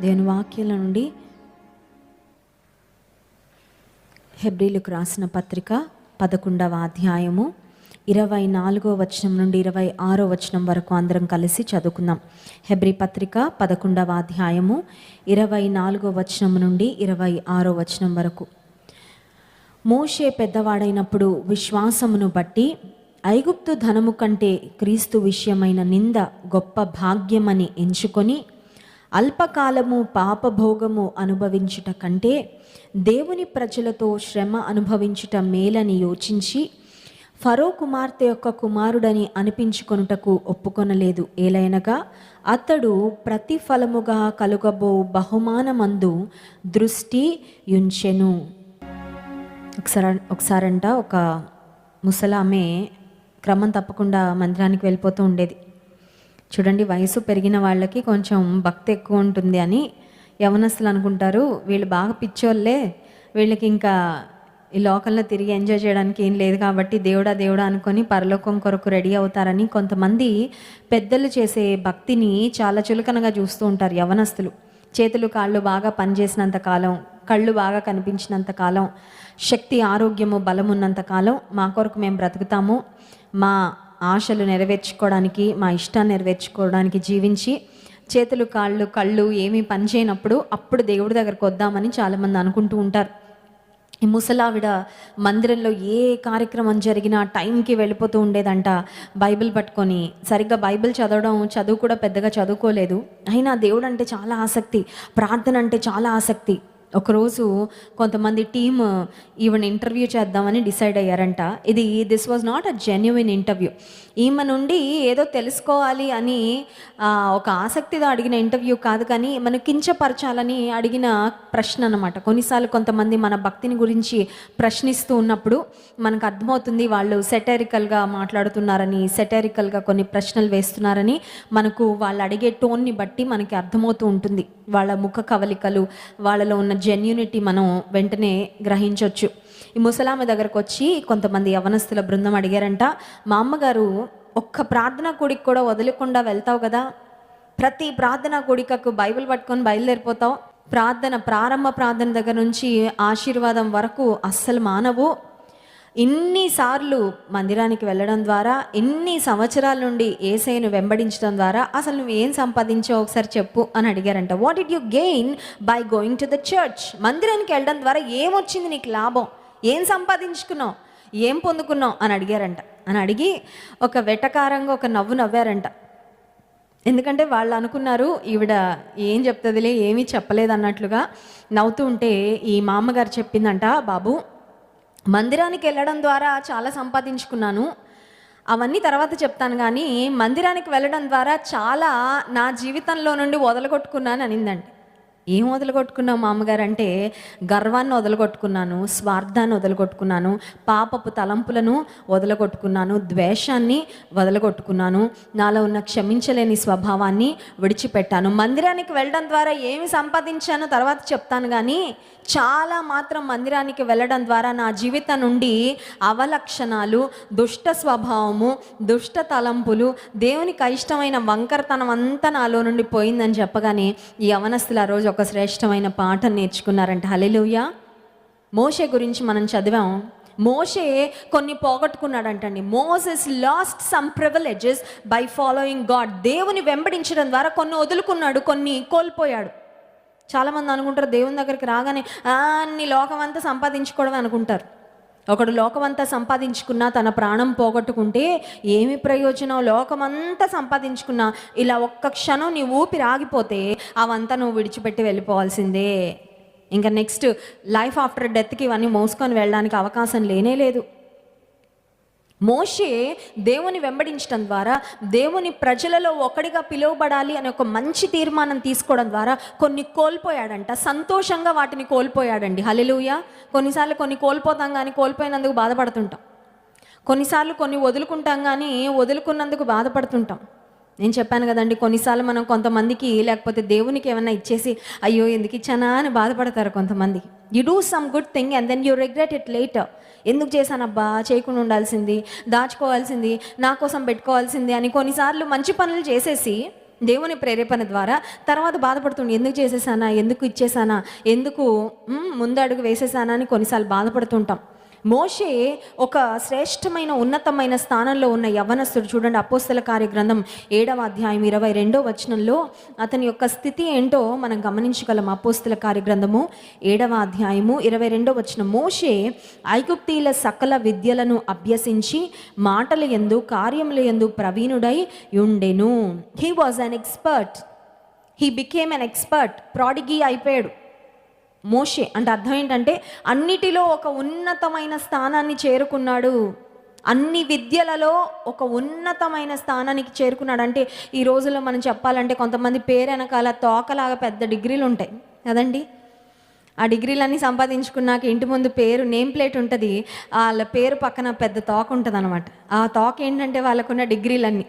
దేవుని వాక్యాల నుండి హెబ్రిలకు రాసిన పత్రిక పదకొండవ అధ్యాయము ఇరవై నాలుగో వచనం నుండి ఇరవై ఆరో వచనం వరకు అందరం కలిసి చదువుకుందాం. హెబ్రి పత్రిక పదకొండవ అధ్యాయము ఇరవై నాలుగో వచనం నుండి ఇరవై ఆరో వచనం వరకు. మోషే పెద్దవాడైనప్పుడు విశ్వాసమును బట్టి ఐగుప్తు ధనము కంటే క్రీస్తు విషయమైన నింద గొప్ప భాగ్యమని ఎంచుకొని అల్పకాలము పాపభోగము అనుభవించుట కంటే దేవుని ప్రజలతో శ్రమ అనుభవించుట మేలని యోచించి ఫరో కుమార్తె యొక్క కుమారుడని అనిపించుకొనుటకు ఒప్పుకొనలేదు. ఏలైనగా అతడు ప్రతిఫలముగా కలుగబో బహుమానమందు దృష్టి యుంచెను. ఒకసారి ఒకసారంట ఒక ముసలామె క్రమం తప్పకుండా మందిరానికి వెళ్ళిపోతూ ఉండేది. చూడండి వయసు పెరిగిన వాళ్ళకి కొంచెం భక్తి ఎక్కువ ఉంటుంది అని యవనస్తులు అనుకుంటారు. వీళ్ళు బాగా పిచ్చోళ్ళే. వీళ్ళకి ఇంకా ఈ లోకంలో తిరిగి ఎంజాయ్ చేయడానికి ఏం లేదు కాబట్టి దేవుడా దేవుడా అనుకొని పరలోకం కొరకు రెడీ అవుతారని కొంతమంది పెద్దలు చేసే భక్తిని చాలా చులకనగా చూస్తూ ఉంటారు యవనస్తులు. చేతులు కాళ్ళు బాగా పనిచేసినంత కాలం కళ్ళు బాగా కనిపించినంత కాలం శక్తి ఆరోగ్యము బలం ఉన్నంత కాలం మా కొరకు మేము బ్రతుకుతాము. మా ఆశలు నెరవేర్చుకోవడానికి మా ఇష్టాన్ని నెరవేర్చుకోవడానికి జీవించి చేతులు కాళ్ళు కళ్ళు ఏమీ పనిచేయనప్పుడు అప్పుడు దేవుడి దగ్గరకు వద్దామని చాలామంది అనుకుంటూ ఉంటారు. ఈ ముసలావిడ మందిరంలో ఏ కార్యక్రమం జరిగినా టైంకి వెళ్ళిపోతూ ఉండేదంట. బైబిల్ పట్టుకొని సరిగ్గా బైబిల్ చదవడం చదువు కూడా పెద్దగా చదువుకోలేదు. అయినా దేవుడు అంటే చాలా ఆసక్తి ప్రార్థన అంటే చాలా ఆసక్తి. ఒకరోజు కొంతమంది టీమ్ ఈవెన్ ఇంటర్వ్యూ చేద్దామని డిసైడ్ అయ్యారంట. ఇది this was not a genuine interview ఈమె నుండి ఏదో తెలుసుకోవాలి అని ఒక ఆసక్తితో అడిగిన ఇంటర్వ్యూ కాదు కానీ మనం కించపరచాలని అడిగిన ప్రశ్న అనమాట కొన్నిసార్లు కొంతమంది మన భక్తిని గురించి ప్రశ్నిస్తూ ఉన్నప్పుడు మనకు అర్థమవుతుంది వాళ్ళు సెటరికల్గా మాట్లాడుతున్నారని సెటరికల్గా కొన్ని ప్రశ్నలు వేస్తున్నారని మనకు వాళ్ళు అడిగే టోన్ని బట్టి మనకి అర్థమవుతూ ఉంటుంది. వాళ్ళ ముఖ కవలికలు వాళ్ళలో ఉన్న జెన్యునిటీ మనం వెంటనే గ్రహించవచ్చు ఈ ముసలామె దగ్గరకు వచ్చి కొంతమంది యవనస్తుల బృందం అడిగారంట మా అమ్మగారు ఒక్క ప్రార్థనా కూడికి కూడా వదలకుండా వెళ్తావు కదా? ప్రతి ప్రార్థనా కూడికకు బైబిల్ పట్టుకొని బయలుదేరిపోతావు? ప్రార్థన ప్రారంభ ప్రార్థన దగ్గర నుంచి ఆశీర్వాదం వరకు అస్సలు మానవు. ఇన్నిసార్లు మందిరానికి వెళ్ళడం ద్వారా ఇన్ని సంవత్సరాల నుండి ఏసైను వెంబడించడం ద్వారా అసలు నువ్వు ఏం సంపాదించావు ఒకసారి చెప్పు అని అడిగారంట. What did you gain by going to the church మందిరానికి వెళ్ళడం ద్వారా ఏమొచ్చింది నీకు లాభం? ఏం సంపాదించుకున్నావు? ఏం పొందుకున్నావు? అని అడిగారంట. అని అడిగి ఒక వెటకారంగా ఒక నవ్వు నవ్వారంట. ఎందుకంటే వాళ్ళు అనుకున్నారు ఈవిడ ఏం చెప్తుందిలే ఏమీ చెప్పలేదు అన్నట్లుగా నవ్వుతూ ఉంటే ఈ మామగారు చెప్పిందంట బాబు మందిరానికి వెళ్ళడం ద్వారా చాలా సంపాదించుకున్నాను. అవన్నీ తర్వాత చెప్తాను కానీ మందిరానికి వెళ్ళడం ద్వారా చాలా నా జీవితంలో నుండి వదలగొట్టుకున్నాను అనిందండి ఏం వదలగొట్టుకున్నావు మామగారు అంటే గర్వాన్ని వదలగొట్టుకున్నాను స్వార్థాన్ని వదలగొట్టుకున్నాను పాపపు తలంపులను వదలగొట్టుకున్నాను ద్వేషాన్ని వదలగొట్టుకున్నాను నాలో ఉన్న క్షమించలేని స్వభావాన్ని విడిచిపెట్టాను. మందిరానికి వెళ్ళడం ద్వారా ఏమి సంపాదించానో తర్వాత చెప్తాను కానీ చాలా మాత్రం మందిరానికి వెళ్ళడం ద్వారా నా జీవితం నుండి అవలక్షణాలు దుష్ట స్వభావము దుష్ట తలంపులు దేవునికి అయిష్టమైన వంకరతనం అంతా నాలో నుండి పోయిందని చెప్పగానే ఈ యవనస్తులు ఆ రోజు ఒక శ్రేష్టమైన పాఠం నేర్చుకున్నారంట. హలెలుయా మోషే గురించి మనం చదివాం. మోషే కొన్ని పోగొట్టుకున్నాడంటండి. Moses lost some privileges by following God. దేవుని వెంబడించడం ద్వారా కొన్ని వదులుకున్నాడు కొన్ని కోల్పోయాడు. చాలామంది అనుకుంటారు దేవుని దగ్గరికి రాగానే అన్ని లోకం అంతా సంపాదించుకోవడం అనుకుంటారు. ఒకడు లోకమంతా సంపాదించుకున్నా తన ప్రాణం పోగొట్టుకుంటే ఏమి ప్రయోజనం? లోకమంతా సంపాదించుకున్నా ఇలా ఒక్క క్షణం నీ ఊపిరి ఆగిపోతే అవంతా నువ్వు విడిచిపెట్టి వెళ్ళిపోవాల్సిందే. ఇంకా నెక్స్ట్ లైఫ్ ఆఫ్టర్ డెత్కి ఇవన్నీ మోసుకొని వెళ్ళడానికి అవకాశం లేనే లేదు. మోషే దేవుని వెంబడించడం ద్వారా దేవుని ప్రజలలో ఒకడిగా పిలువబడాలి అనే ఒక మంచి తీర్మానం తీసుకోవడం ద్వారా కొన్ని కోల్పోయాడంట. సంతోషంగా వాటిని కోల్పోయాడండి. హలెలుయ కొన్నిసార్లు కొన్ని కోల్పోతాం కానీ కోల్పోయినందుకు బాధపడుతుంటాం. కొన్నిసార్లు కొన్ని వదులుకుంటాం కానీ వదులుకున్నందుకు బాధపడుతుంటాం. నేను చెప్పాను కదండి కొన్నిసార్లు మనం కొంతమందికి లేకపోతే దేవునికి ఏమైనా ఇచ్చేసి అయ్యో ఎందుకు ఇచ్చానా? అని బాధపడతారు కొంతమంది. You do some good thing and then you regret it later ఎందుకు చేశానబ్బా? చేయకుండా ఉండాల్సింది దాచుకోవాల్సింది నా కోసం పెట్టుకోవాల్సింది అని కొన్నిసార్లు మంచి పనులు చేసేసి దేవుని ప్రేరేపణ ద్వారా తర్వాత బాధపడుతుండే ఎందుకు చేసేసానా? ఎందుకు ఇచ్చేసానా? ఎందుకు ముందడుగు ముందు అడుగు వేసేసానా? అని కొన్నిసార్లు బాధపడుతుంటాం. మోషే ఒక శ్రేష్టమైన ఉన్నతమైన స్థానంలో ఉన్న యవనస్తుడు. చూడండి అపోస్తల కార్య గ్రంథం ఏడవ అధ్యాయం ఇరవై రెండో వచనంలో అతని యొక్క స్థితి ఏంటో మనం గమనించగలం. అపోస్తల కార్య గ్రంథము ఏడవ అధ్యాయము ఇరవై రెండో వచనం. మోషే ఐగుప్తీల సకల విద్యలను అభ్యసించి మాటల ఎందు కార్యముల ఎందు ప్రవీణుడై ఉండెను. He was an expert he became an expert prodigy అయిపోయాడు. మోషే. అంటే అర్థం ఏంటంటే అన్నిటిలో ఒక ఉన్నతమైన స్థానాన్ని చేరుకున్నాడు. అన్ని విద్యలలో ఒక ఉన్నతమైన స్థానానికి చేరుకున్నాడు. అంటే ఈ రోజుల్లో మనం చెప్పాలంటే కొంతమంది పేరు వెనకాల తోకలాగా పెద్ద డిగ్రీలు ఉంటాయి. కదండి? ఆ డిగ్రీలన్నీ సంపాదించుకున్నాక ఇంటి ముందు పేరు నేమ్ ప్లేట్ ఉంటుంది. వాళ్ళ పేరు పక్కన పెద్ద తోక ఉంటుంది అనమాట ఆ తోక ఏంటంటే వాళ్ళకున్న డిగ్రీలన్నీ.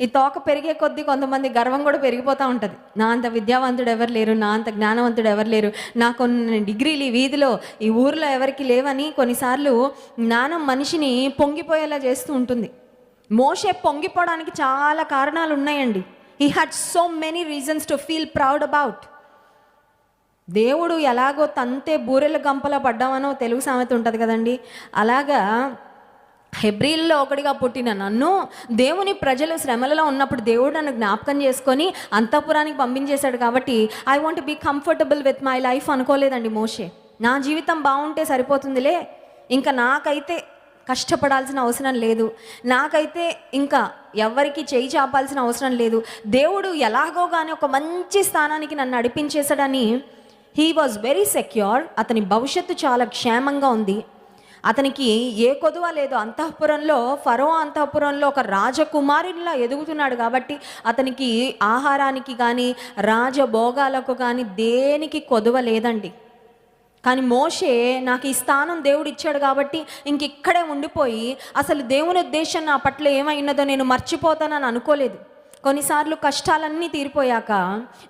ఈ తోక పెరిగే కొద్దీ కొంతమంది గర్వం కూడా పెరిగిపోతూ ఉంటుంది. నా అంత విద్యావంతుడు ఎవరు లేరు నా అంత జ్ఞానవంతుడు ఎవరు లేరు నా కొన్ని డిగ్రీలు ఈ వీధిలో ఈ ఊరిలో ఎవరికి లేవని కొన్నిసార్లు జ్ఞానం మనిషిని పొంగిపోయేలా చేస్తూ ఉంటుంది. మోషే పొంగిపోవడానికి చాలా కారణాలు ఉన్నాయండి. He had so many reasons to feel proud about దేవుడు ఎలాగో తంతే బూరెల గంపలో పడ్డామనో తెలుగు సామెత ఉంటుంది కదండి. అలాగా హెబ్రిల్లో ఒకటిగా పుట్టిన నన్ను దేవుని ప్రజలు శ్రమలలో ఉన్నప్పుడు దేవుడు నన్ను జ్ఞాపకం చేసుకొని అంతఃపురానికి పంపించేశాడు కాబట్టి I want be comfortable with my life అనుకోలేదండి మోషే. నా జీవితం బాగుంటే సరిపోతుందిలే. ఇంకా నాకైతే కష్టపడాల్సిన అవసరం లేదు. నాకైతే ఇంకా ఎవరికి చేయి చాపాల్సిన అవసరం లేదు. దేవుడు ఎలాగో కానీ ఒక మంచి స్థానానికి నన్ను నడిపించేశాడని హీ వాజ్ వెరీ సెక్యూర్ అతని భవిష్యత్తు చాలా క్షేమంగా ఉంది. అతనికి ఏ కొదువ లేదు. అంతఃపురంలో ఫరో అంతఃపురంలో ఒక రాజకుమారునిలా ఎదుగుతున్నాడు కాబట్టి అతనికి ఆహారానికి కానీ రాజభోగాలకు కానీ దేనికి కొదువ లేదండి. కానీ మోషే నాకు ఈ స్థానం దేవుడు ఇచ్చాడు కాబట్టి ఇంక ఇక్కడే ఉండిపోయి అసలు దేవుని ఉద్దేశం నా పట్ల ఏమైనదో నేను మర్చిపోతానని అనుకోలేదు. కొన్నిసార్లు కష్టాలన్నీ తీరిపోయాక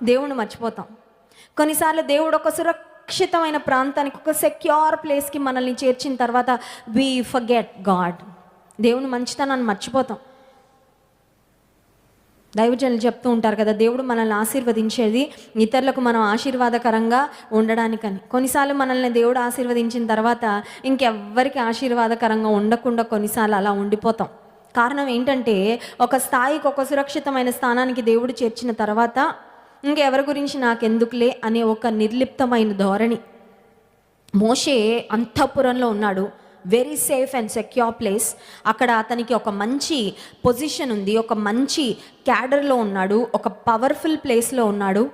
దేవుణ్ణి మర్చిపోతాం. కొన్నిసార్లు దేవుడు ఒక సురక్షితమైన ప్రాంతానికి ఒక సెక్యూర్ ప్లేస్కి మనల్ని చేర్చిన తర్వాత వి ఫర్గెట్ గాడ్ దేవుని మంచితనాన్ని మర్చిపోతాం. దైవజనులు చెప్తూ ఉంటారు కదా దేవుడు మనల్ని ఆశీర్వదించేది ఇతరులకు మనం ఆశీర్వాదకరంగా ఉండడానికని. కొన్నిసార్లు మనల్ని దేవుడు ఆశీర్వదించిన తర్వాత ఇంకెవ్వరికి ఆశీర్వాదకరంగా ఉండకుండా కొన్నిసార్లు అలా ఉండిపోతాం. కారణం ఏంటంటే ఒక స్థాయికి ఒక సురక్షితమైన స్థానానికి దేవుడు చేర్చిన తర్వాత ఇంకెవరి గురించి నాకెందుకులే అనే ఒక నిర్లిప్తమైన ధోరణి. మోషే అంతఃపురంలో ఉన్నాడు. Very safe and secure place అక్కడ అతనికి ఒక మంచి పొజిషన్ ఉంది. ఒక మంచి క్యాడర్లో ఉన్నాడు. ఒక పవర్ఫుల్ ప్లేస్లో ఉన్నాడు.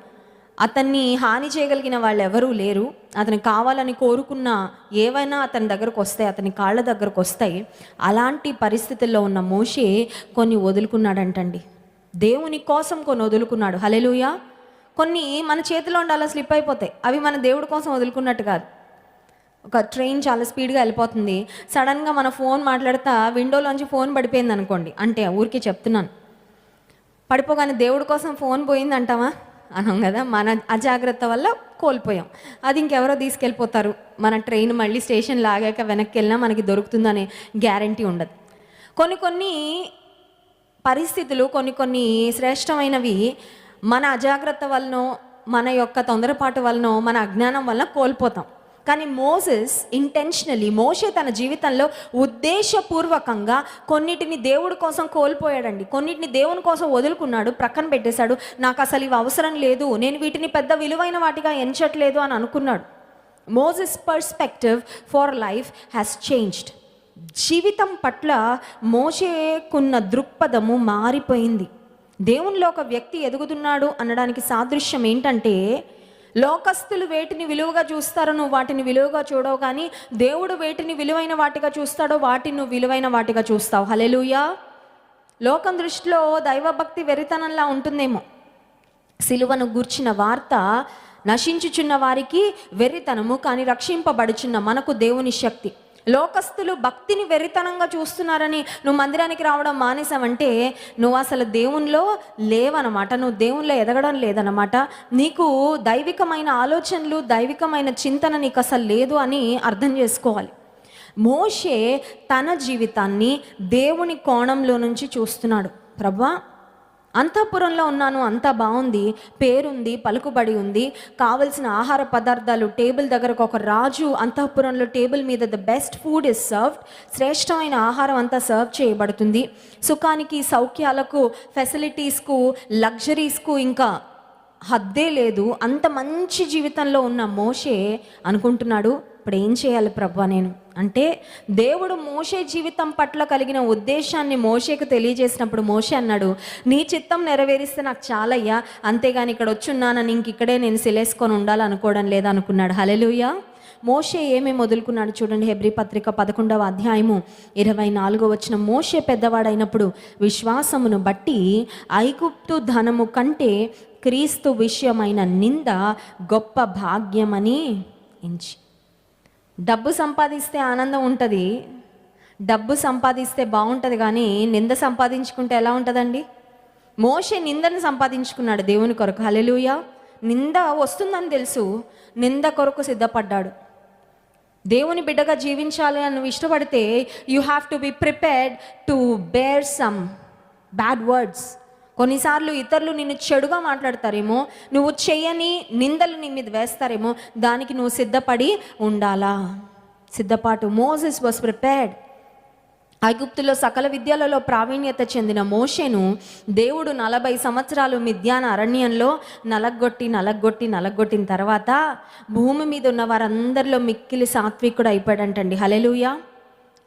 అతన్ని హాని చేయగలిగిన వాళ్ళు ఎవరూ లేరు. అతను కావాలని కోరుకున్న ఏవైనా అతని దగ్గరకు వస్తాయి. అతని కాళ్ళ దగ్గరకు వస్తాయి. అలాంటి పరిస్థితుల్లో ఉన్న మోషే కొన్ని వదులుకున్నాడంటండి. దేవుని కోసం కొన్ని వదులుకున్నాడు. హలెలుయా కొన్ని మన చేతిలో ఉండాలో స్లిప్ అయిపోతాయి. అవి మన దేవుడి కోసం వదులుకున్నట్టు కాదు. ఒక ట్రైన్ చాలా స్పీడ్గా వెళ్ళిపోతుంది. సడన్గా మన ఫోన్ మాట్లాడతా విండోలోంచి ఫోన్ పడిపోయింది అనుకోండి అంటే ఊరికే చెప్తున్నాను. పడిపోగానే దేవుడి కోసం ఫోన్ పోయింది అంటావా అనం కదా మన అజాగ్రత్త వల్ల కోల్పోయాం. అది ఇంకెవరో తీసుకెళ్ళిపోతారు. మన ట్రైన్ మళ్ళీ స్టేషన్ లాగాక వెనక్కి వెళ్ళినా మనకి దొరుకుతుందనే గ్యారంటీ ఉండదు. కొన్ని కొన్ని పరిస్థితులు కొన్ని కొన్ని శ్రేష్టమైనవి మన అజాగ్రత్త వలనో మన యొక్క తొందరపాటు వలనో మన అజ్ఞానం వలన కోల్పోతాం. కానీ మోసెస్ ఇంటెన్షనలీ మోషే తన జీవితంలో ఉద్దేశపూర్వకంగా కొన్నిటిని దేవుడి కోసం కోల్పోయాడండి. కొన్నిటిని దేవుని కోసం వదులుకున్నాడు ప్రక్కన పెట్టేశాడు. నాకు అసలు ఇవి అవసరం లేదు నేను వీటిని పెద్ద విలువైన వాటిగా ఎంచట్లేదు అని అనుకున్నాడు. Moses perspective for life has changed జీవితం పట్ల మోషేకున్న దృక్పథము మారిపోయింది. దేవునిలో ఒక వ్యక్తి ఎదుగుతున్నాడు అనడానికి సాదృశ్యం ఏంటంటే లోకస్తులు వేటిని విలువగా చూస్తారో నువ్వు వాటిని విలువగా చూడవు కానీ దేవుడు వేటిని విలువైన వాటిగా చూస్తాడో వాటిని నువ్వు విలువైన వాటిగా చూస్తావు. హలెలుయా లోకం దృష్టిలో దైవభక్తి వెరితనంలా ఉంటుందేమో. సిలువను గూర్చిన వార్త నశించుచున్న వారికి వెర్రితనము కానీ రక్షింపబడుచున్న మనకు దేవుని శక్తి. లోకస్తులు భక్తిని వెర్రితనంగా చూస్తున్నారని నువ్వు మందిరానికి రావడం మానేసావంటే నువ్వు అసలు దేవునిలో లేవనమాట. నువ్వు దేవునిలో ఎదగడం లేదనమాట నీకు దైవికమైన ఆలోచనలు దైవికమైన చింతన నీకు అసలు లేదు అని అర్థం చేసుకోవాలి. మోషే తన జీవితాన్ని దేవుని కోణంలో నుంచి చూస్తున్నాడు. ప్రభా అంతఃపురంలో ఉన్నాను అంతా బాగుంది పేరుంది పలుకుబడి ఉంది. కావలసిన ఆహార పదార్థాలు టేబుల్ దగ్గరకు ఒక రాజు అంతఃపురంలో టేబుల్ మీద the best food is served. శ్రేష్టమైన ఆహారం అంతా సర్వ్ చేయబడుతుంది. సుఖానికి సౌఖ్యాలకు ఫెసిలిటీస్కు లగ్జరీస్కు ఇంకా హద్దే లేదు. అంత మంచి జీవితంలో ఉన్న మోషే అనుకుంటున్నాడు. ఇప్పుడు ఏం చేయాలి ప్రభా నేను? అంటే దేవుడు మోషే జీవితం పట్ల కలిగిన ఉద్దేశాన్ని మోషేకు తెలియజేసినప్పుడు మోషే అన్నాడు నీ చిత్తం నెరవేరిస్తే నాకు చాలయ్యా. అంతేగాని ఇక్కడ వచ్చున్నానని ఇంక ఇక్కడే నేను సిలేసుకొని ఉండాలనుకోవడం లేదనుకున్నాడు. హలెలుయా మోషే ఏమేమి వదులుకున్నాడు చూడండి హెబ్రి పత్రిక పదకొండవ అధ్యాయము ఇరవై నాలుగో వచ్చిన మోషే పెద్దవాడైనప్పుడు విశ్వాసమును బట్టి ఐగుప్తు ధనము కంటే క్రీస్తు విషయమైన నింద గొప్ప భాగ్యమని ఎంచి డబ్బు సంపాదిస్తే ఆనందం ఉంటుంది డబ్బు సంపాదిస్తే బాగుంటుంది కానీ నింద సంపాదించుకుంటే ఎలా ఉంటుందండి? మోషే నిందను సంపాదించుకున్నాడు దేవుని కొరకు. హలెలుయ నింద వస్తుందని తెలుసు నింద కొరకు సిద్ధపడ్డాడు. దేవుని బిడ్డగా జీవించాలి అని ఇష్టపడితే you have to be prepared to bear some bad words కొన్నిసార్లు ఇతరులు నిన్ను చెడుగా మాట్లాడతారేమో నువ్వు చేయని నిందలు నీ మీద వేస్తారేమో దానికి నువ్వు సిద్ధపడి ఉండాలా? సిద్ధపాటు మోసెస్ వాస్ ప్రిపేర్డ్. ఐగుప్తులో సకల విద్యలలో ప్రావీణ్యత చెందిన మోషేను దేవుడు నలభై సంవత్సరాలు మిద్యాన అరణ్యంలో నలగొట్టి నలగొట్టి నలగొట్టిన తర్వాత భూమి మీద ఉన్న వారందరిలో మిక్కిలి సాత్వికుడు అయిపోయాడంటండి. హలెలుయా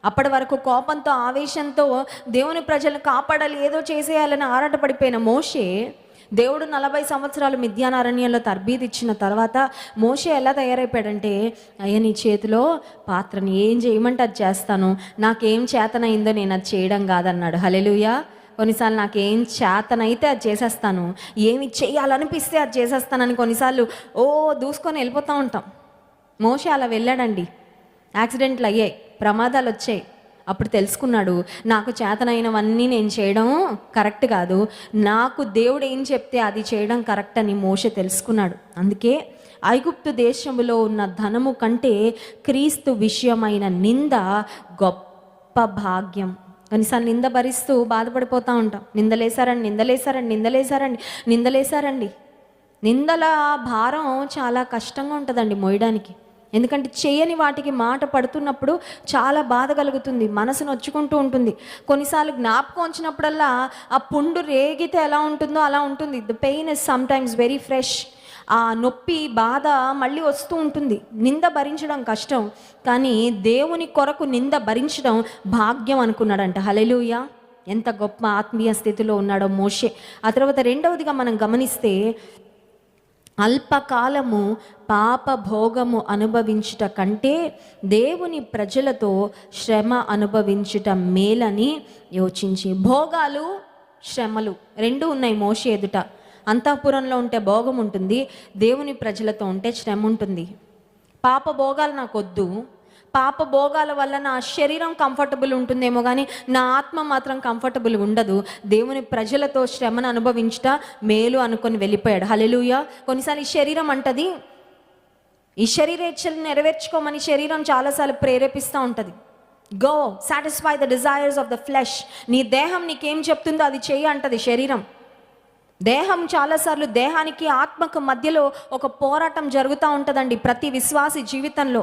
అప్పటి వరకు కోపంతో ఆవేశంతో దేవుని ప్రజలను కాపాడాలి ఏదో చేసేయాలని ఆరాటపడిపోయిన మోషే దేవుడు నలభై సంవత్సరాలు మిథ్యానారణ్యంలో తర్బీది ఇచ్చిన తర్వాత మోషే ఎలా తయారైపోయాడంటే అయ్యా నీ చేతిలో పాత్రని ఏం చేయమంటే అది చేస్తాను. నాకేం చేతనైందో నేను అది చేయడం కాదన్నాడు. హలెలుయా కొన్నిసార్లు నాకేం చేతనైతే అది చేసేస్తాను. ఏమి చేయాలనిపిస్తే అది చేసేస్తానని కొన్నిసార్లు ఓ దూసుకొని వెళ్ళిపోతూ ఉంటాం. మోషే అలా వెళ్ళాడండి. యాక్సిడెంట్లు అయ్యాయి. ప్రమాదాలు వచ్చాయి అప్పుడు తెలుసుకున్నాడు నాకు చేతనైనవన్నీ నేను చేయడం కరెక్ట్ కాదు. నాకు దేవుడు ఏం చెప్తే అది చేయడం కరెక్ట్ అని మోష తెలుసుకున్నాడు. అందుకే ఐగుప్తు దేశంలో ఉన్న ధనము కంటే క్రీస్తు విషయమైన నింద గొప్ప భాగ్యం. కనీసం నింద భరిస్తూ బాధపడిపోతూ ఉంటాం. నిందలేశారండి నిందలేశారండి నిందలేశారండి నిందలేశారండి. నిందల భారం చాలా కష్టంగా ఉంటుందండి మోయడానికి. ఎందుకంటే చేయని వాటికి మాట పడుతున్నప్పుడు చాలా బాధ కలుగుతుంది మనసు నొచ్చుకుంటూ ఉంటుంది. కొన్నిసార్లు జ్ఞాపకం వచ్చినప్పుడల్లా ఆ పుండు రేగితే ఎలా ఉంటుందో అలా ఉంటుంది. The pain is sometimes very fresh ఆ నొప్పి బాధ మళ్ళీ వస్తూ ఉంటుంది. నింద భరించడం కష్టం కానీ దేవుని కొరకు నింద భరించడం భాగ్యం అనుకున్నాడంట. హలెలుయ ఎంత గొప్ప ఆత్మీయ స్థితిలో ఉన్నాడో మోషే. ఆ తర్వాత రెండవదిగా మనం గమనిస్తే అల్పకాలము పాప భోగము అనుభవించుట కంటే దేవుని ప్రజలతో శ్రమ అనుభవించుట మేలని యోచించి. భోగాలు శ్రమలు రెండు ఉన్నాయి మోషే ఎదుట. అంతఃపురంలో ఉంటే భోగం ఉంటుంది దేవుని ప్రజలతో ఉంటే శ్రమ ఉంటుంది పాప భోగాలు నాకొద్దు. పాప భోగాల వల్ల నా శరీరం కంఫర్టబుల్ ఉంటుందేమో కానీ నా ఆత్మ మాత్రం కంఫర్టబుల్ ఉండదు. దేవుని ప్రజలతో శ్రమను అనుభవించుట మేలు అనుకొని వెళ్ళిపోయాడు. హలెలుయ కొన్నిసార్లు ఈ శరీరం అంటది ఈ శరీరేచ్ఛలు నెరవేర్చుకోమని శరీరం చాలాసార్లు ప్రేరేపిస్తూ ఉంటుంది. Go satisfy the desires of the flesh నీ దేహం నీకేం చెప్తుందో అది చెయ్యి అంటది శరీరం. దేహం చాలాసార్లు దేహానికి ఆత్మకు మధ్యలో ఒక పోరాటం జరుగుతూ ఉంటుందండి ప్రతి విశ్వాసి జీవితంలో.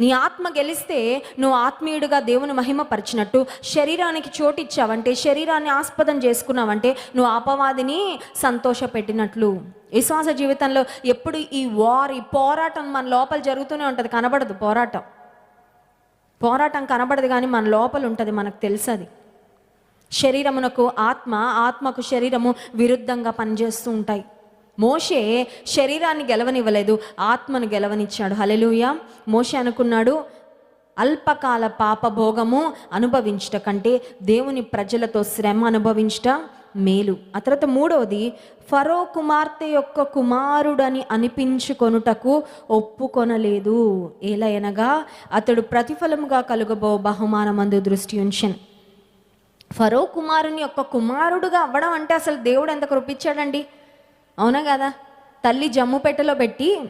నీ ఆత్మ గెలిస్తే నువ్వు ఆత్మీయుడిగా దేవుని మహిమపరిచినట్టు శరీరానికి చోటు ఇచ్చావంటే శరీరాన్ని ఆస్పదం చేసుకున్నావంటే నువ్వు అపవాదిని సంతోషపెట్టినట్లు. విశ్వాస జీవితంలో ఎప్పుడు ఈ వార్ ఈ పోరాటం మన లోపల జరుగుతూనే ఉంటుంది కనబడదు పోరాటం. పోరాటం కనబడదు కానీ మన లోపల ఉంటుంది మనకు తెలుసది. శరీరమునకు ఆత్మ ఆత్మకు శరీరము విరుద్ధంగా పనిచేస్తూ ఉంటాయి. మోషే శరీరాన్ని గెలవనివ్వలేదు ఆత్మను గెలవనిచ్చాడు. హలెలుయ మోషే అనుకున్నాడు అల్పకాల పాపభోగము అనుభవించట కంటే దేవుని ప్రజలతో శ్రమ అనుభవించట మేలు. ఆ తర్వాత మూడవది ఫరో కుమార్తె యొక్క కుమారుడని అనిపించుకొనుటకు ఒప్పుకొనలేదు. ఏలయనగా అతడు ప్రతిఫలముగా కలుగబో బహుమానమందు దృష్టి ఉంచను. ఫరో కుమారుని యొక్క కుమారుడుగా అవ్వడం అంటే అసలు దేవుడు ఎంత కృపించాడండి అవునా కదా? తల్లి జమ్ము పెట్టెలో పెట్టి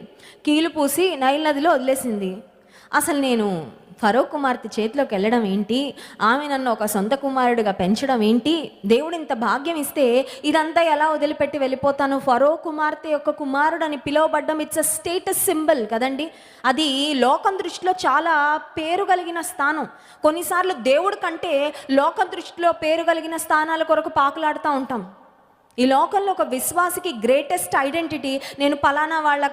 కీలు పూసి నైల్ నదిలో వదిలేసింది. అసలు నేను ఫరో కుమార్తె చేతిలోకి వెళ్ళడం ఏంటి? ఆమె నన్ను ఒక సొంత కుమారుడిగా పెంచడం ఏంటి? దేవుడు ఇంత భాగ్యం ఇస్తే ఇదంతా ఎలా వదిలిపెట్టి వెళ్ళిపోతాను? ఫరో కుమార్తె యొక్క కుమారుడు అని పిలువబడ్డం ఇట్స్ అ స్టేటస్ సింబల్ కదండి. అది లోకం దృష్టిలో చాలా పేరు కలిగిన స్థానం. కొన్నిసార్లు దేవుడి కంటే లోకం దృష్టిలో పేరు కలిగిన స్థానాల కొరకు పాకులాడుతూ ఉంటాం. ఈ లోకంలో ఒక విశ్వాసికి గ్రేటెస్ట్ ఐడెంటిటీ నేను పలానా వాళ్ళ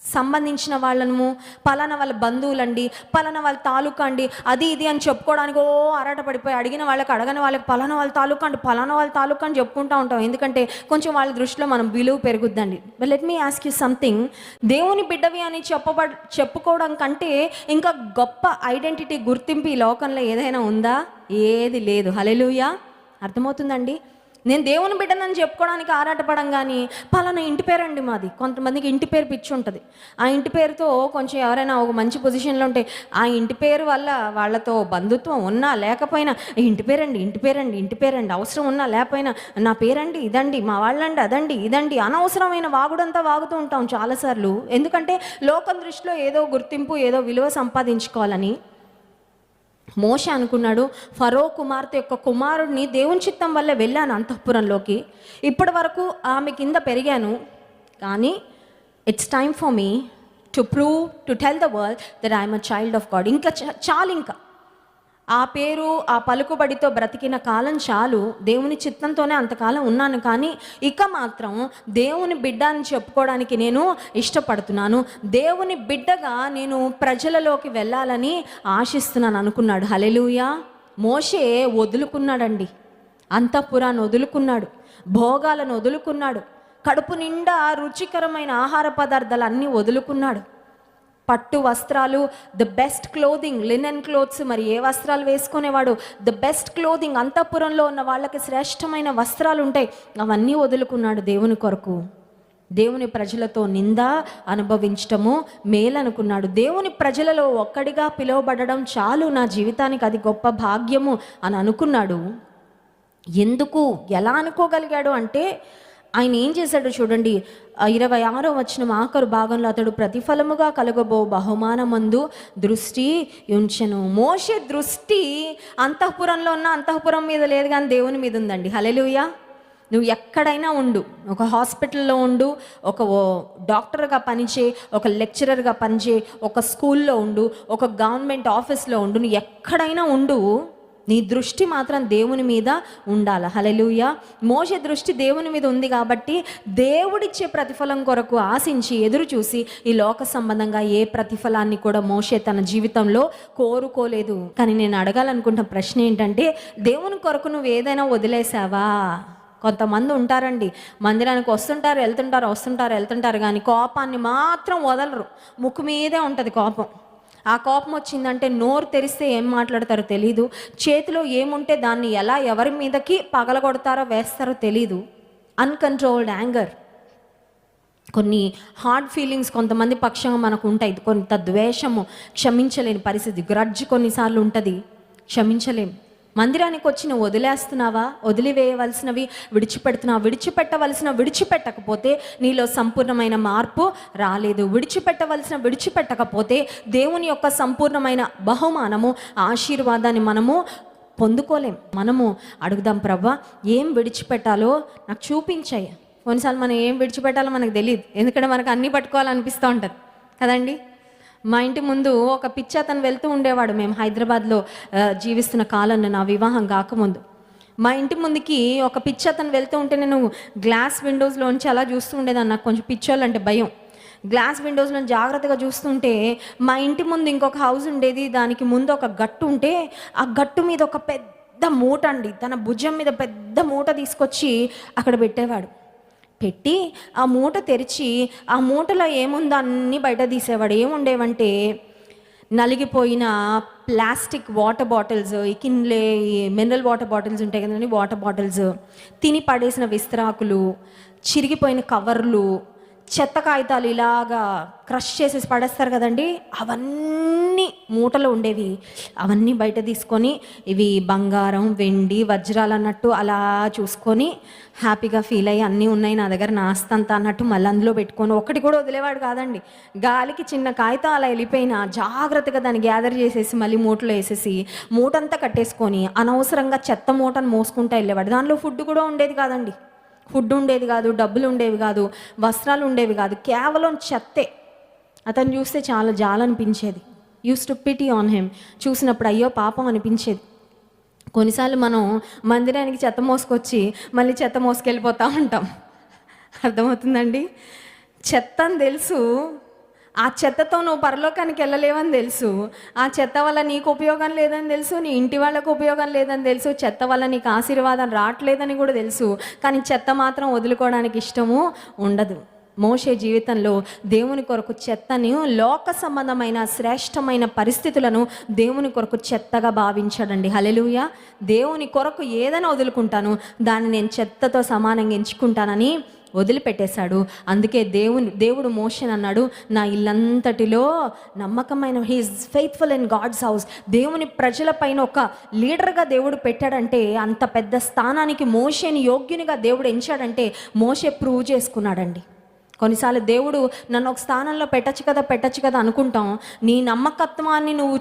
సంబంధించిన వాళ్ళను పలానా వాళ్ళ బంధువులండి పలానా వాళ్ళ తాలూకా అండి అది ఇది అని చెప్పుకోవడానికి ఓ ఆరాట పడిపోయి అడిగిన వాళ్ళకి అడగని వాళ్ళకి పలానా వాళ్ళ తాలూకా అండి పలానా వాళ్ళ తాలూకా అని చెప్పుకుంటూ ఉంటాం. ఎందుకంటే కొంచెం వాళ్ళ దృష్టిలో మనం విలువ పెరుగుద్దండి. Let me ask you something దేవుని బిడ్డవి అని చెప్పబ చెప్పుకోవడం కంటే ఇంకా గొప్ప ఐడెంటిటీ గుర్తింపు ఈ లోకంలో ఏదైనా ఉందా? ఏది లేదు. హలెలుయా అర్థమవుతుందండి? నేను దేవుని బిడ్డనని చెప్పుకోవడానికి ఆరాటపడం కానీ పలానా ఇంటి పేరండి మాది. కొంతమందికి ఇంటి పేరు పిచ్చి ఉంటుంది. ఆ ఇంటి పేరుతో కొంచెం ఎవరైనా ఒక మంచి పొజిషన్లో ఉంటే ఆ ఇంటి పేరు వల్ల వాళ్ళతో బంధుత్వం ఉన్నా లేకపోయినా ఇంటి పేరండి ఇంటి పేరండి ఇంటి పేరండి అవసరం ఉన్నా లేకపోయినా నా పేరండి ఇదండి మా వాళ్ళండి అదండి ఇదండి అనవసరమైన వాగుడంతా వాగుతూ ఉంటాం చాలాసార్లు. ఎందుకంటే లోకం దృష్టిలో ఏదో గుర్తింపు ఏదో విలువ సంపాదించుకోవాలని మోష అనుకున్నాడు ఫరో కుమార్తె యొక్క కుమారుడిని దేవుని చిత్తం వల్ల వెళ్ళాను అంతఃపురంలోకి. ఇప్పటి వరకు ఆమె కింద పెరిగాను కానీ it's time for me to prove to tell the world that I'm a child of God ఇంకా చ- చాలు ఇంకా ఆ పేరు ఆ పలుకుబడితో బ్రతికిన కాలం చాలు. దేవుని చిత్తంతోనే అంతకాలం ఉన్నాను కానీ ఇక మాత్రం దేవుని బిడ్డ అని చెప్పుకోవడానికి నేను ఇష్టపడుతున్నాను. దేవుని బిడ్డగా నేను ప్రజలలోకి వెళ్ళాలని ఆశిస్తున్నాను అనుకున్నాడు. హలెలుయా మోషే వదులుకున్నాడండి. అంతఃపురాన్ని వదులుకున్నాడు. భోగాలను వదులుకున్నాడు. కడుపు నిండా రుచికరమైన ఆహార పదార్థాలన్నీ వదులుకున్నాడు. పట్టు వస్త్రాలు the best clothing linen clothes మరి ఏ వస్త్రాలు వేసుకునేవాడు? ద బెస్ట్ క్లోదింగ్ అంతఃపురంలో ఉన్న వాళ్ళకి శ్రేష్టమైన వస్త్రాలు ఉంటాయి. అవన్నీ వదులుకున్నాడు దేవుని కొరకు. దేవుని ప్రజలతో నింద అనుభవించటము మేలనుకున్నాడు. దేవుని ప్రజలలో ఒక్కడిగా పిలువబడడం చాలు నా జీవితానికి అది గొప్ప భాగ్యము అని అనుకున్నాడు. ఎందుకు? ఎలా అనుకోగలిగాడు అంటే ఆయన ఏం చేశాడు చూడండి. ఇరవై ఆరో వచ్చిన ఆఖరు భాగంలో అతడు ప్రతిఫలముగా కలగబో బహుమానమందు దృష్టి ఉంచను. మోషే దృష్టి అంతఃపురంలో ఉన్న అంతఃపురం మీద లేదు కానీ దేవుని మీద ఉందండి. హలెలుయా నువ్వు ఎక్కడైనా ఉండు. ఒక హాస్పిటల్లో ఉండు ఒక ఓ- డాక్టర్గా పనిచే ఒక లెక్చరర్గా పనిచే ఒక స్కూల్లో ఉండు ఒక గవర్నమెంట్ ఆఫీస్లో ఉండు. నువ్వు ఎక్కడైనా ఉండు. నీ దృష్టి మాత్రం దేవుని మీద ఉండాలి. హలలుయ మోసే దృష్టి దేవుని మీద ఉంది కాబట్టి దేవుడిచ్చే ప్రతిఫలం కొరకు ఆశించి ఎదురు చూసి ఈ లోక సంబంధంగా ఏ ప్రతిఫలాన్ని కూడా మోసే తన జీవితంలో కోరుకోలేదు. కానీ నేను అడగాలనుకుంటున్న ప్రశ్న ఏంటంటే దేవుని కొరకు నువ్వు ఏదైనా వదిలేసావా? కొంతమంది ఉంటారండి మందిరానికి వస్తుంటారు వెళ్తుంటారు వస్తుంటారు వెళ్తుంటారు కానీ కోపాన్ని మాత్రం వదలరు. ముక్కు మీదే ఉంటుంది కోపం. ఆ కోపం వచ్చిందంటే నోరు తెరిస్తే ఏం మాట్లాడతారో తెలీదు. చేతిలో ఏముంటే దాన్ని ఎలా ఎవరి మీదకి పగలగొడతారో వేస్తారో తెలీదు. అన్కంట్రోల్డ్ యాంగర్ కొన్ని హార్డ్ ఫీలింగ్స్ కొంతమంది పక్షంగా మనకు ఉంటాయి. కొంత ద్వేషము క్షమించలేని పరిస్థితి. గ్రడ్జ్ కొన్నిసార్లు ఉంటుంది. క్షమించలేం. మందిరానికి వచ్చి నువ్వు వదిలేస్తున్నావా వదిలివేయవలసినవి విడిచిపెడుతున్నావు. విడిచిపెట్టవలసిన విడిచిపెట్టకపోతే నీలో సంపూర్ణమైన మార్పు రాలేదు. విడిచిపెట్టవలసిన విడిచిపెట్టకపోతే దేవుని యొక్క సంపూర్ణమైన బహుమానము ఆశీర్వాదాన్ని మనము పొందుకోలేం. మనము అడుగుదాం ప్రభా ఏం విడిచిపెట్టాలో నాకు చూపించాయి కొన్నిసార్లు మనం ఏం విడిచిపెట్టాలో మనకు తెలియదు ఎందుకంటే మనకు అన్నీ పట్టుకోవాలనిపిస్తూ ఉంటుంది. కదండి? మా ఇంటి ముందు ఒక పిచ్చి అతను వెళ్తూ ఉండేవాడు. మేము హైదరాబాద్లో జీవిస్తున్న కాలంలో నా వివాహం కాకముందు. మా ఇంటి ముందుకి ఒక పిచ్చి అతను వెళ్తూ ఉంటే నేను గ్లాస్ విండోస్లోంచి అలా చూస్తూ ఉండేదాన్ని. నాకు కొంచెం పిచ్చోళ్ళు అంటే భయం. గ్లాస్ విండోస్లో జాగ్రత్తగా చూస్తుంటే మా ఇంటి ముందు ఇంకొక హౌస్ ఉండేది. దానికి ముందు ఒక గట్టు ఉంటే ఆ గట్టు మీద ఒక పెద్ద మూట అండి. తన భుజం మీద పెద్ద మూట తీసుకొచ్చి అక్కడ పెట్టేవాడు. పెట్టి ఆ మూట తెరిచి ఆ మూటలో ఏముందో అన్నీ బయట తీసేవాడు. ఏముండేవంటే నలిగిపోయిన ప్లాస్టిక్ వాటర్ బాటిల్స్ ఈ కిన్లే ఈ మినరల్ వాటర్ బాటిల్స్ ఉంటాయి కదండి వాటర్ బాటిల్స్. తిని పడేసిన విస్తరాకులు చిరిగిపోయిన కవర్లు చెత్త కాగితాలు ఇలాగా క్రష్ చేసేసి పడేస్తారు కదండి అవన్నీ మూటలు ఉండేవి. అవన్నీ బయట తీసుకొని ఇవి బంగారం వెండి వజ్రాలు అన్నట్టు అలా చూసుకొని హ్యాపీగా ఫీల్ అయ్యి అన్నీ ఉన్నాయి నా దగ్గర నాస్తంత అన్నట్టు మళ్ళీ అందులో పెట్టుకొని ఒకటి కూడా వదిలేవాడు కాదండి. గాలికి చిన్న కాగితం అలా వెళ్ళిపోయినా జాగ్రత్తగా దాన్ని గ్యాదర్ చేసేసి మళ్ళీ మూటలో వేసేసి మూటంతా కట్టేసుకొని అనవసరంగా చెత్త మూటను మోసుకుంటా వెళ్ళేవాడు. దానిలో ఫుడ్ కూడా ఉండేది కాదండి. ఫుడ్ ఉండేది కాదు డబ్బులు ఉండేవి కాదు వస్త్రాలు ఉండేవి కాదు కేవలం చెత్తే. అతను చూస్తే చాలా జాలనిపించేది. Used to pity on him చూసినప్పుడు అయ్యో పాపం అనిపించేది. కొన్నిసార్లు మనం మందిరానికి చెత్త మోసుకొచ్చి మళ్ళీ చెత్త మోసుకెళ్ళిపోతూ ఉంటాం. అర్థమవుతుందండి? చెత్త అని తెలుసు ఆ చెత్తతో నువ్వు పరలోకానికి వెళ్ళలేవని తెలుసు. ఆ చెత్త వల్ల నీకు ఉపయోగం లేదని తెలుసు నీ ఇంటి వాళ్ళకు ఉపయోగం లేదని తెలుసు చెత్త వల్ల నీకు ఆశీర్వాదం రావట్లేదని కూడా తెలుసు. కానీ చెత్త మాత్రం వదులుకోవడానికి ఇష్టము ఉండదు. మోషే జీవితంలో దేవుని కొరకు చెత్తని లోక సంబంధమైన శ్రేష్టమైన పరిస్థితులను దేవుని కొరకు చెత్తగా భావించాడండి. హలెలుయ దేవుని కొరకు ఏదైనా వదులుకుంటాను దాన్ని నేను చెత్తతో సమానంగా ఎంచుకుంటానని వదిలిపెట్టేశాడు. అందుకే దేవుని దేవుడు మోషన్ అన్నాడు నా ఇల్లంతటిలో నమ్మకమైన he's faithful in God's house దేవుని ప్రజల పైన ఒక లీడర్గా దేవుడు పెట్టాడంటే అంత పెద్ద స్థానానికి మోషేని యోగ్యునిగా దేవుడు ఎంచాడంటే మోషే ప్రూవ్ చేసుకున్నాడండి. కొన్నిసార్లు దేవుడు నన్ను ఒక స్థానంలో పెట్టచ్చు కదా పెట్టచ్చు కదా అనుకుంటాం. నీ నమ్మకత్వాన్ని నువ్వు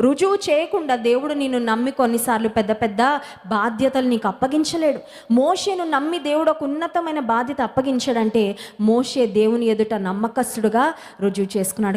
రుజువు చేయకుండా దేవుడు నిన్ను నమ్మి కొన్నిసార్లు పెద్ద పెద్ద బాధ్యతలు నీకు అప్పగించలేడు. మోషేను నమ్మి దేవుడు ఒక ఉన్నతమైన బాధ్యత అప్పగించాడంటే మోషే దేవుని ఎదుట నమ్మకస్తుడుగా రుజువు చేసుకున్నాడు.